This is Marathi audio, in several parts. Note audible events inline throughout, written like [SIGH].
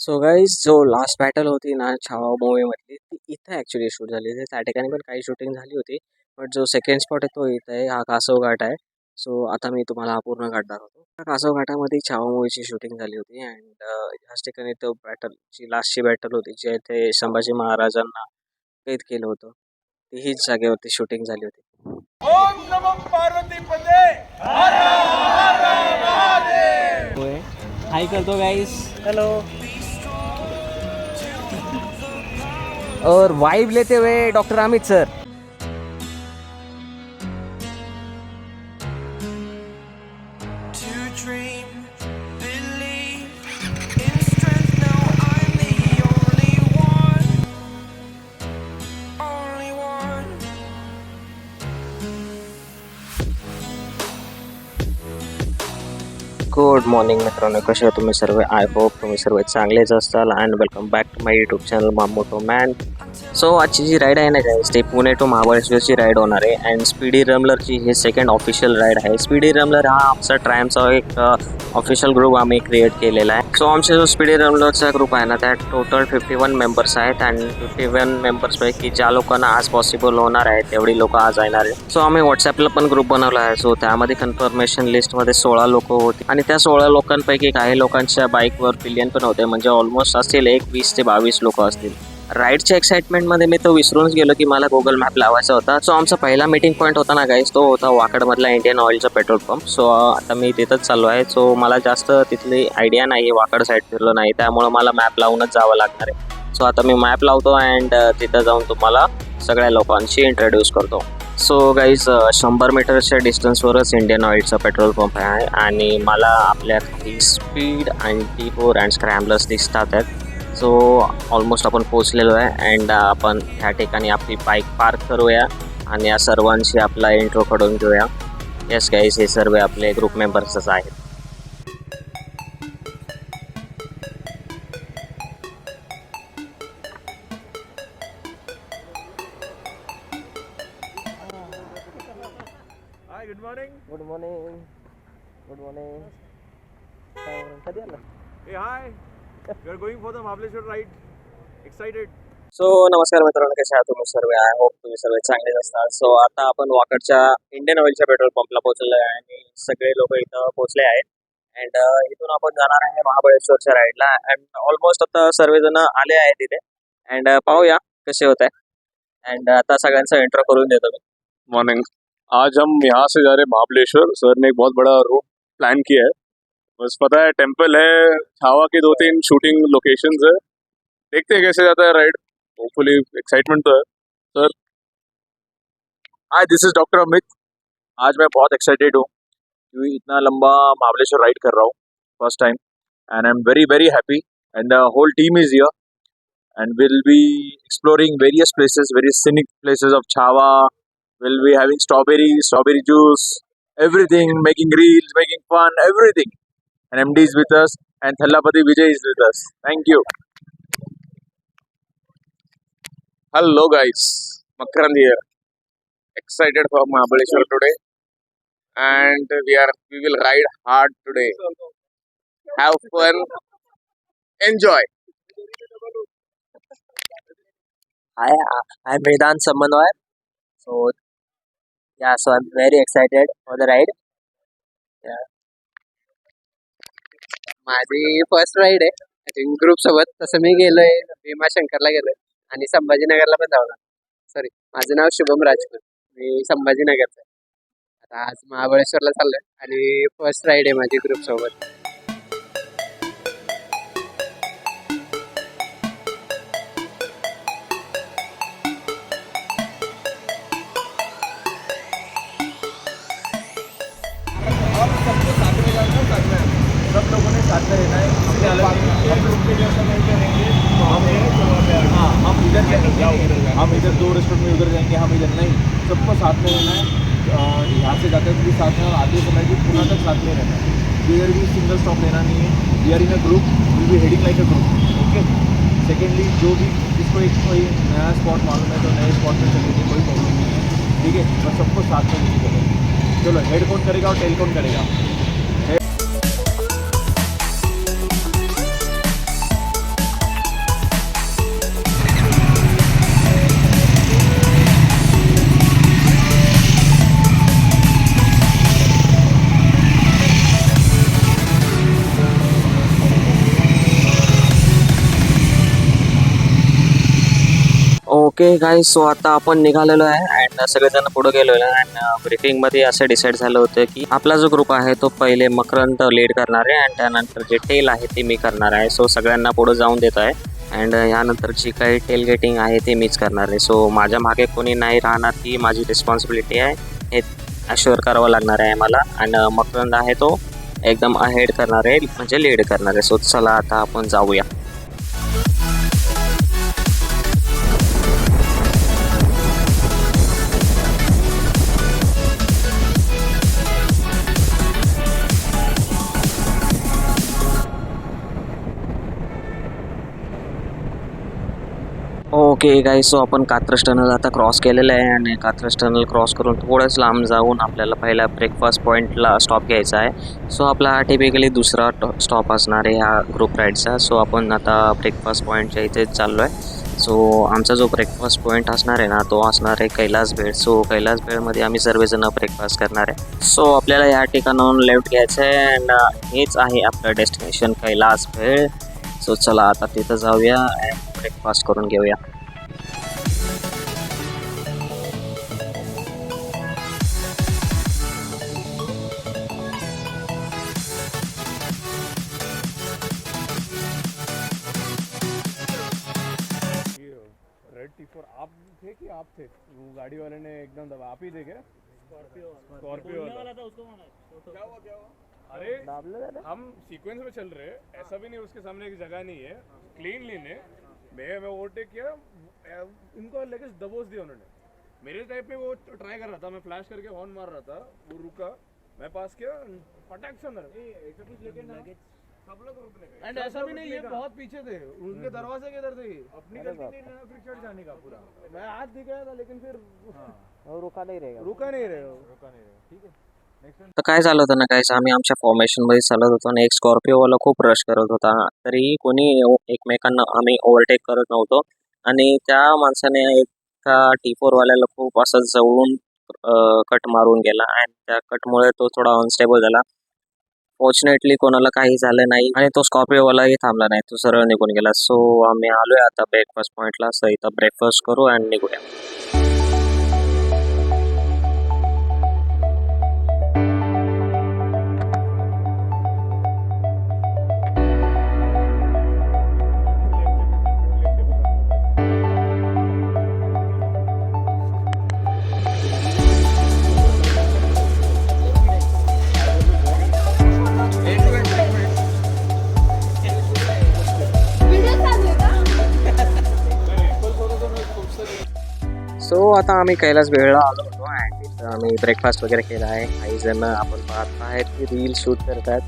सो गाईज जो लास्ट बॅटल होती ना छावा मूवीमधली ती इथं ॲक्च्युली शूट झाली. होती त्या ठिकाणी पण काही शूटिंग झाली होती. बट जो सेकंड स्पॉट आहे तो इथं आहे हा कासव घाट आहे. सो आता मी तुम्हाला हा पूर्ण घाट दाखवतो त्या कासव घाटामध्ये छावा मूवीची शूटिंग झाली होती. अँड ह्याच ठिकाणी तो बॅटल जी लास्टची बॅटल होती जी इथे संभाजी महाराजांना कैद केलं होतं ती हीच जागेवरती शूटिंग झाली होती. ओम नमः पार्वती पते हाय करतो गाईस हेलो और वाइब लेते हुए doctor Amit sir. Good morning मित्रांनो कसे तुम्ही सर्व? आय होप तुम्ही सर्व चांगलेच असाल and welcome back to my YouTube channel मामोटो man so आजची जी राईड आहे ना गाईज ते पुणे टू महाबळेश्वरची राईड होणार आहे. अँड स्पीडी रमलरची हे सेकंड ऑफिशियल राईड आहे. स्पीडी रमलर हा आमचा ट्रायमचा एक uh, ऑफिशियल ग्रुप आम्ही क्रिएट केलेला आहे. सो आमचा जो स्पीडी रमलरचा ग्रुप आहे ना त्यात टोटल फिफ्टी वन मेंबर्स आहेत अँड फिफ्टी वन मेंबर्सपैकी ज्या लोकांना आज पॉसिबल होणार आहे तेवढी लोक आज येणार आहेत. सो आम्ही व्हॉट्सॲपला पण ग्रुप बनवला आहे. सो त्यामध्ये कन्फर्मेशन लिस्टमध्ये सोळा लोक होते. आणि त्या सोळा लोकांपैकी काही लोकांच्या बाईकवर पिलियन पण होते. म्हणजे ऑलमोस्ट असतील एक वीस ते बावीस लोक असतील. राईडच्या एक्साइटमेंटमध्ये मी तो विसरूनच गेलो की मला गुगल मॅप लावायचा होता. सो आमचा पहिला मीटिंग पॉईंट होता ना गाईज तो होता वाकडमधला इंडियन ऑइलचा पेट्रोल पंप सो आता मी तिथंच चाललो आहे. सो मला जास्त तिथली आयडिया नाही आहे वाकड साईड फिरलो नाही. त्यामुळं मला मॅप लावूनच जावं लागणार आहे. सो आता मी मॅप लावतो अँड तिथं जाऊन तुम्हाला सगळ्या लोकांशी इंट्रोड्यूस करतो. सो गाईज शंभर मीटरच्या डिस्टन्सवरच इंडियन ऑइलचा पेट्रोल पंप आहे आणि मला आपल्या काही स्पीड आणि टी फोर अँड स्क्रॅम्बलर्स दिसतात आहेत. सो ऑलमोस्ट आपण पोचलेलो आहे अँड आपण ह्या ठिकाणी आपली बाईक पार्क करूया आणि या सर्वांशी आपला इंट्रो कडून घेऊया. येस गाईज हे सर्व आपले ग्रुप मेंबर्सच आहेत. महाबलेश्वर राईड एक्साइटेड सो नमस्कार मित्रांनो कसे आहात तुम्ही सर्व? आय होप तुम्ही सर्व चांगलेच असतात सो आता आपण वाकडच्या इंडियन ऑइलच्या पेट्रोल पंपला पोहोचलेलो आहे आणि सगळे लोक इथं पोहोचले आहेत. अँड इथून आपण जाणार आहे महाबळेश्वरच्या राईडला अँड ऑलमोस्ट आता सर्वजण आले आहेत इथे. अँड पाहूया कसे होत आहे. अँड आता सगळ्यांचा इंट्रो करून देतो मी. मॉर्निंग आज हम यहाँ से जा रहे महाबलेश्वर सर ने एक बहुत बड़ा रूट प्लान किया है. बस पता है टेंपल है छावा के दो तीन शूटिंग लोकेशन है। देखते हैं कैसे जाता है राइड होपफुली एक्साइटमेंट तो है। Sir hi this is doctor Amit आज मैं बहुत एक्साइटेड हूँ क्योंकि इतना लंबा महाबलेश्वर राइड कर रहा हूँ first time and I am very very happy and the whole team is here and we'll be exploring various places, very scenic places of Chava. We'll be having strawberry, strawberry juice, everything, making reels, making fun, everything. And MD is with us, and Thallapati Vijay is with us. Thank you. Hello, guys. Makarand here. Excited for Mahabaleshwar today, and we are we will ride hard today. Have fun. Enjoy. Hi, I'm Vedant Samanwar. So, yeah, so I'm very excited for the ride. माझी फर्स्ट राईड आहे. आय थिंक ग्रुप सोबत तसं मी गेलोय भीमाशंकरला गेलोय. आणि संभाजीनगरला पण जाऊन सॉरी माझं नाव शुभम राजपूत. मी संभाजीनगरचं आहे. आता आज महाबळेश्वरला चाललोय. आणि फर्स्ट राईड आहे माझी ग्रुप सोबत. हम नहीं तो हम इधर हम इधर दो रेस्टोरेंट में उधर जाएँगे, हम इधर नहीं। सबको साथ में रहना है। यहाँ से जाते भी साथ में, और आते समय भी पूरा तक साथ में रहना है। इधर भी सिंगल स्टॉप लेना नहीं है। We are in a group we be heading like a group okay secondly जो भी जिसको एक कोई नया स्पॉट मालूम है तो नए स्पॉट में चलेंगे कोई प्रॉब्लम नहीं है, ठीक है? बस सबको साथ में चलेंगे। चलो हेड कौन करेगा और टेल कौन करेगा? ओके काय सो आता आपण निघालेलो आहे अँड सगळेजण पुढे गेलेलो आहे अँड ब्रिफिंगमध्ये uh, असं डिसाईड झालं होतं की आपला जो ग्रुप आहे तो पहिले मकरंद लीड करणार आहे अँड त्यानंतर जे टेल आहे ते मी करणार आहे. सो सगळ्यांना पुढे जाऊन देत आहे अँड uh, यानंतर जी काही टेल गेटिंग आहे ते मीच करणार आहे. सो माझ्या मागे कोणी नाही राहणार ती माझी रिस्पॉन्सिबिलिटी आहे. हे अश्युअर करावं लागणार आहे मला आणि uh, मकरंद आहे तो एकदम अहेड करणार आहे म्हणजे लीड करणार आहे. सो चला आता आपण जाऊया. ओके गाई सो आपण कात्रज टनल आता क्रॉस केलेलं आहे आणि कात्रज टनल क्रॉस करून थोडंच लांब जाऊन आपल्याला पहिला ब्रेकफास्ट पॉईंटला स्टॉप घ्यायचा आहे. सो आपला हा टिपिकली दुसरा स्टॉप असणार आहे ह्या ग्रुप राईडचा सो आपण आता ब्रेकफास्ट पॉईंटच्या इथेच चाललो आहे सो आमचा जो ब्रेकफास्ट पॉईंट असणार आहे ना तो असणार आहे कैलास भेळ सो कैलास भेळमध्ये आम्ही सर्वजण ब्रेकफास्ट करणार आहे. सो आपल्याला या ठिकाणाहून लेफ्ट घ्यायचं आहे अँड हेच आहे आपलं डेस्टिनेशन कैलास भेळ सो चला आता तिथं जाऊया अँड ब्रेकफास्ट करून घेऊया. रेड आप थे कि आप थे? वो गाड़ी वाले ने एकदम दबा आप ही थे क्या? स्कॉर्पियो वाला। था उसको क्या हुआ क्या हुआ? अरे हम सीक्वेंस में चल रहे हैं ऐसा भी नहीं उसके सामने एक जगह नहीं है। क्लीन लीन है मैं मैं ओवरटेक किया इनको लेके दबोच दिया उन्होंने। मेरे टाइप में वो ट्राई कर रहा था मैं फ्लैश करके हॉर्न मार रहा था वो रुका मैं पास किया फटाक से अंदर। ऐसा कुछ लेके ना सब लोग रुकने गए। एंड ऐसा भी नहीं ये बहुत पीछे थे उनके दरवाजे के इधर थे अपनी गलती नहीं ना फिर चढ़ जाने का पूरा। मैं हाथ दिखाया था लेकिन फिर [LAUGHS] रुका नहीं रहेगा। रुका नहीं रहे रुका नहीं रहेगा ठीक है। तर काय झालं होतं ना काय आम्ही आमच्या फॉर्मेशनमध्ये चालत होतो आणि एक स्कॉर्पिओवाला खूप रश करत होता. तरीही कोणी एकमेकांना आम्ही ओव्हरटेक करत नव्हतो. आणि त्या माणसाने एका टी फोरवाल्याला खूप असं जवळून कट मारून गेला आणि त्या कटमुळे तो थोडा अनस्टेबल झाला. फॉर्च्युनेटली कोणाला काही झालं नाही आणि तो स्कॉर्पिओवालाही थांबला नाही. तो सरळ निघून गेला. सो आम्ही आलोय आता ब्रेकफास्ट पॉईंटला सो इथं ब्रेकफास्ट करू आणि निघूया. आता आम्ही कैलास वेळला आलो होतो अँड तिथं आम्ही ब्रेकफास्ट वगैरे केला आहे. काही जण आपण पाहत आहेत की रील शूट करतात.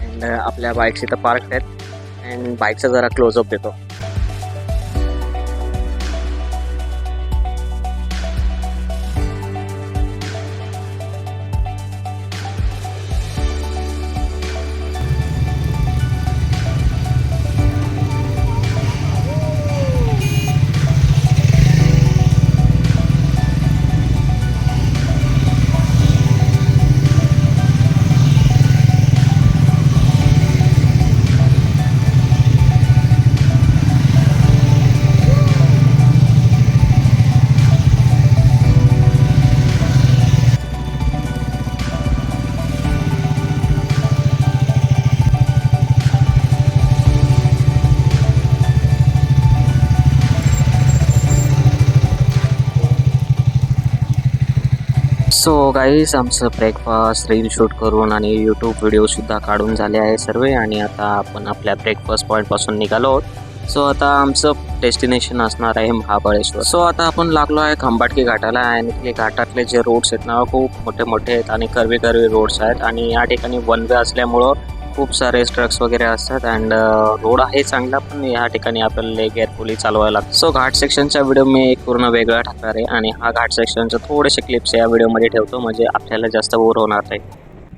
अँड uh, आपल्या बाईक्स इथं पार्क आहेत. अँड बाईकचा जरा क्लोजअप देतो. सो गाईज आमचं ब्रेकफास्ट रील शूट करून आणि यूट्यूब व्हिडिओसुद्धा काढून झाले आहे सर्व आणि आता आपण आपल्या ब्रेकफास्ट पॉईंटपासून निघालो आहोत. सो आता आमचं डेस्टिनेशन असणार आहे महाबळेश्वर. सो आता आपण लागलो आहे खंबाटकी घाटाला आणि तिथे घाटातले जे रोड्स आहेत ना खूप मोठे मोठे आहेत आणि कर्वी कर्वी रोड्स आहेत आणि या ठिकाणी वन वे असल्यामुळं खूप सारे ट्रक्स वगैरे असतात अँड रोड आहे चांगला पण या ठिकाणी आपल्याला केअरफुली चालवायला लागतं. सो घाट सेक्शनचा व्हिडिओ मी एक पूर्ण वेगळा टाकणार आहे आणि हा घाट सेक्शनचा थोडेसे क्लिप्स या व्हिडिओमध्ये ठेवतो म्हणजे आपल्याला जास्त बोर होणार नाही.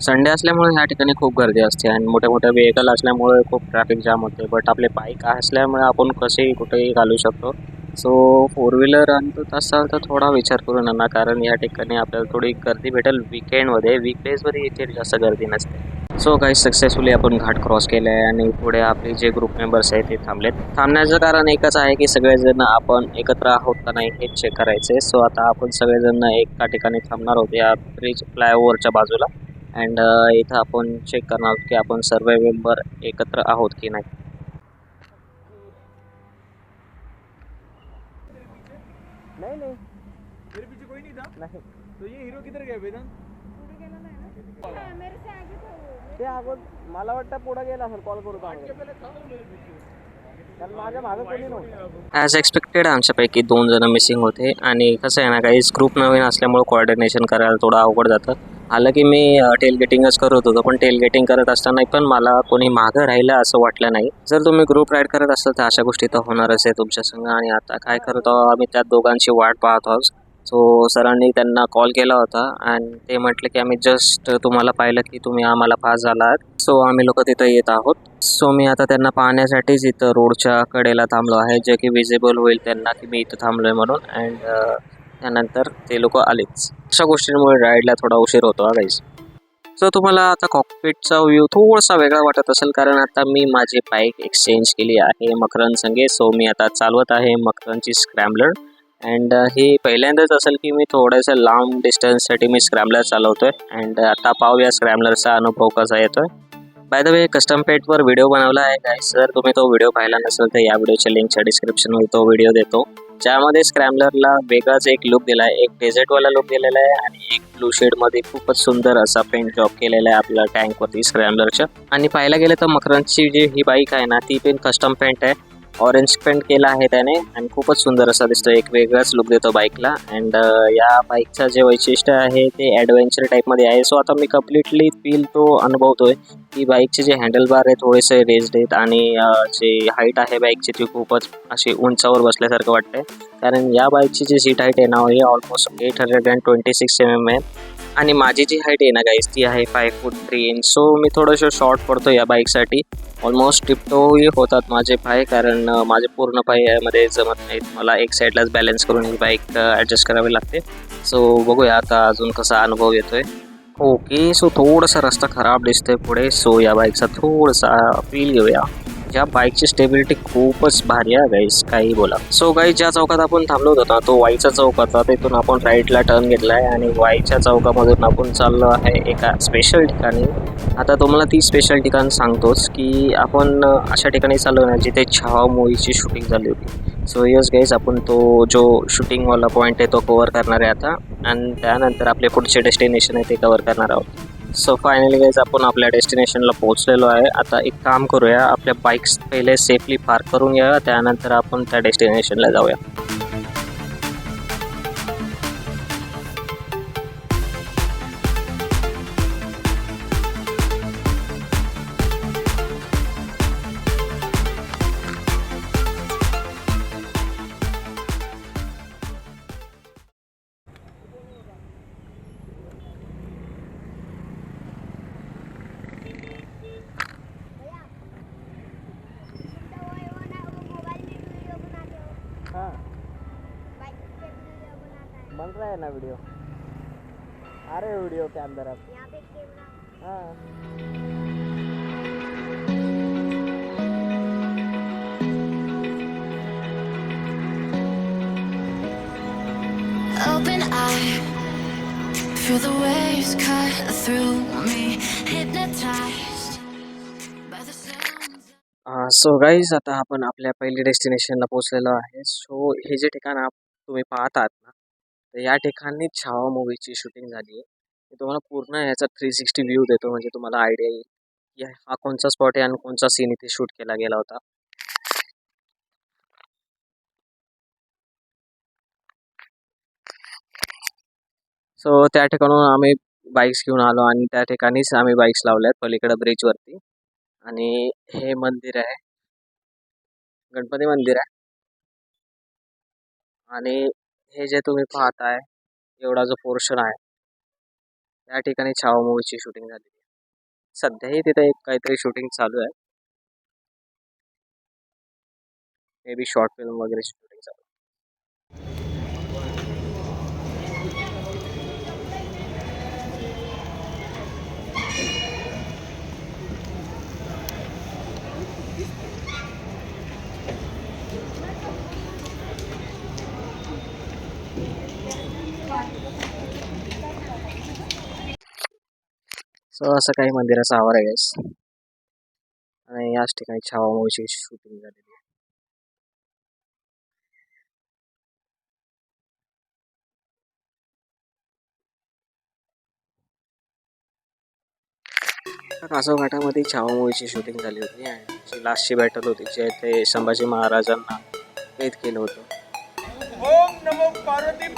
संडे असल्यामुळे या ठिकाणी खूप गर्दी असते आणि मोठ्या मोठ्या व्हेकल असल्यामुळे खूप ट्रॅफिक जाम होते. बट आपले बाईक असल्यामुळे आपण कसेही कुठेही घालू शकतो. सो फोर व्हीलर आणत असाल तर थोडा विचार करून आणा कारण या ठिकाणी आपल्याला थोडी गर्दी भेटेल. विकेंडमध्ये वीकडेजमध्ये इथे जास्त गर्दी नसते. सो काही सक्सेसफुली आपण घाट क्रॉस केला आहे आणि पुढे आपले जे ग्रुप मेंबर्स आहेत ते थांबलेत. थांबण्याचं कारण एकच आहे की सगळेजण आपण एकत्र आहोत का नाही हे चेक करायचं सो आता आपण सगळेजण एका ठिकाणी थांबणार आहोत या ब्रिज फ्लायओव्हरच्या बाजूला. अँड इथं आपण चेक करणार आहोत की आपण सर्व मेंबर एकत्र आहोत की नाही. नहीं नहीं. मेरे पीछे कोई नहीं था? नहीं. तो ये हीरो किधर गए वेदांत? ते अगोद मला वाटतं पुढे गेला असेल कॉल करू ॲज एक्सपेक्टेड आमच्यापैकी दोन जण मिसिंग होते. आणि कसं आहे ना काही ग्रुप नवीन असल्यामुळे कोऑर्डिनेशन करायला थोडं अवघड जातं. आलं की मी टेल गेटिंगच करत होतो पण टेल गेटिंग करत असताना पण मला कोणी मागं राहिलं असं वाटलं नाही. जर तुम्ही ग्रुप राईड करत असाल तर अशा गोष्टी तर होणारच आहे तुमच्या संग. आणि आता काय करत आहोत? आम्ही त्या दोघांची वाट पाहत आहोत. सो सरांनी त्यांना कॉल केला होता आणि ते म्हटले की आम्ही जस्ट तुम्हाला पाहिलं की तुम्ही आम्हाला पास झाला आहात सो आम्ही लोक तिथं येत आहोत. सो मी आता त्यांना पाहण्यासाठीच इथं रोडच्या कडेला थांबलो आहे. जे की विजिबल होईल त्यांना की मी इथं थांबलो आहे म्हणून अँड त्यानंतर ते लोक आलेच अशा गोष्टींमुळे राईडला थोडा उशीर होतो गाईज सो तुम्हाला आता कॉकपिटचा व्ह्यू थोडासा वेगळा वाटत असेल कारण आता मी माझी बाईक एक्सचेंज केली आहे मकरन संगे. सो मी आता चालवत आहे मकरनची स्क्रॅम्बलर अँड uh, हे पहिल्यांदाच असेल की मी थोडंसं लांब डिस्टन्ससाठी मी स्क्रॅम्बलर चालवतोय. अँड uh, आता पाहूया स्क्रॅम्बलरचा अनुभव कसा येतोय. बाय द वे कस्टम पेटवर व्हिडिओ बनवला आहे काय जर तुम्ही तो व्हिडिओ पाहिला नसेल तर या व्हिडिओच्या लिंकच्या डिस्क्रिप्शनमध्ये तो व्हिडिओ देतो. ज्यामध्ये स्क्रॅम्बलरला वेगळाच एक लुक दिला आहे एक डेझर्टवाला लुक दिलेला आहे आणि एक ब्लू शेडमध्ये खूपच सुंदर असा पेंट जॉब केलेला आहे आपल्या टँकवरती स्क्रॅम्बलरच्या आणि पाहायला गेलं तर मकरांची जी ही बाईक आहे ना ती पण कस्टम पेंट आहे. ऑरेंज पेंट केला आहे त्याने आणि खूपच सुंदर असा दिसतो एक वेगळाच लुक देतो बाईकला अँड uh, या बाईकचं जे वैशिष्ट्य आहे ते ॲडव्हेंचर टाईपमध्ये आहे. सो आता मी कम्प्लिटली फील तो अनुभवतोय. की बाईकचे जे हँडल बार आहे थोडेसे रेस्ड आहेत आणि जे हाईट आहे बाईकची ती खूपच अशी उंचावर बसल्यासारखं वाटते कारण या बाईकची जी सीट हाईट आहे ना ही almost eight hundred and twenty six M M आहे. आणि माझी जी हाईट आहे ना गाईस ती आहे five feet three inch so मी थोडंसं शॉर्ट पडतो या बाईकसाठी ऑलमोस्ट टिपटोही होतात माझे पाय कारण माझे पूर्ण पाय यामध्ये जमत नाहीत. मला एक साईडलाच बॅलन्स करून ही बाईक ॲडजस्ट करावी लागते. सो बघूया आता अजून कसा अनुभव येतोय. ओके सो थोडासा रस्ता खराब दिसतोय पुढे. सो या बाईकचा थोडासा फील घेऊया. या बाईकची स्टेबिलिटी खूपच भारी आहे गाईस काही बोला. सो गाईस ज्या चौकात आपण थांबलो होतो ना तो वाईचा चौक होता तिथून आपण राईटला टर्न घेतला आहे आणि वाईच्या चौकामधून आपण चाललो आहे एका स्पेशल ठिकाणी. आता तुम्हाला ती स्पेशल ठिकाण सांगतोच की आपण अशा ठिकाणी चाललो ना जिथे छावा मूवीची शूटिंग झाली होती. सो यस गाईज आपण तो जो शूटिंगवाला पॉईंट आहे तो कवर करणार आहे आता. आणि त्यानंतर आपले पुढचे डेस्टिनेशन आहे ते कवर करणार आहोत. सो फायनली गाईज आपण आपल्या डेस्टिनेशनला पोहोचलेलो आहे. आता एक काम करूया आपल्या बाईक्स पहिले सेफली पार्क करून घ्या त्यानंतर आपण त्या डेस्टिनेशनला जाऊया. रहा है ना वीडियो? आ रहे वीडियो के अंदर अब। हाँ। Open eye, feel the waves cut through me, hypnotized by the sounds. So guys आता आपण आपल्या पहिल्या डेस्टिनेशनला पोहोचलेलो आहे. सो हे जे ठिकाण आप तुम्ही पाहत आहात ना तर या ठिकाणी छावा मूवीची शूटिंग झाली आहे मी तुम्हाला पूर्ण याचा थ्री सिक्स्टी व्ह्यू देतो म्हणजे तुम्हाला आयडिया येईल की हा कोणचा स्पॉट आहे आणि कोणचा सीन इथे शूट केला गेला होता. सो त्या ठिकाणून आम्ही बाईक्स घेऊन आलो आणि त्या ठिकाणीच आम्ही बाईक्स लावल्यात पलीकडे ब्रिजवरती आणि हे मंदिर आहे. गणपती मंदिर आहे. आणि हे जे तुम्ही पाहताय एवढा जो पोर्शन आहे त्या ठिकाणी छावा मूवीची शूटिंग झाली आहे. सध्याही तिथे एक काहीतरी शूटिंग चालू आहे. मे बी शॉर्ट फिल्म वगैरे शूटिंग चालू सो असं काही मंदिराचा आवार आहे गॅस आणि याच ठिकाणी छावा मूवीची शूटिंग झालेली आहे. तर कासव घाटामध्ये छावा मूवीची शूटिंग झाली होती आणि जी लास्टची बॅटल होती जे ते संभाजी महाराजांना कैद केलं होतं. ओम नमो पार्वती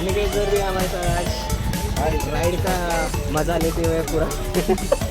आणि काही जर आम्हाला आज. राईडचा मजा लेते हुए पुरा. [LAUGHS]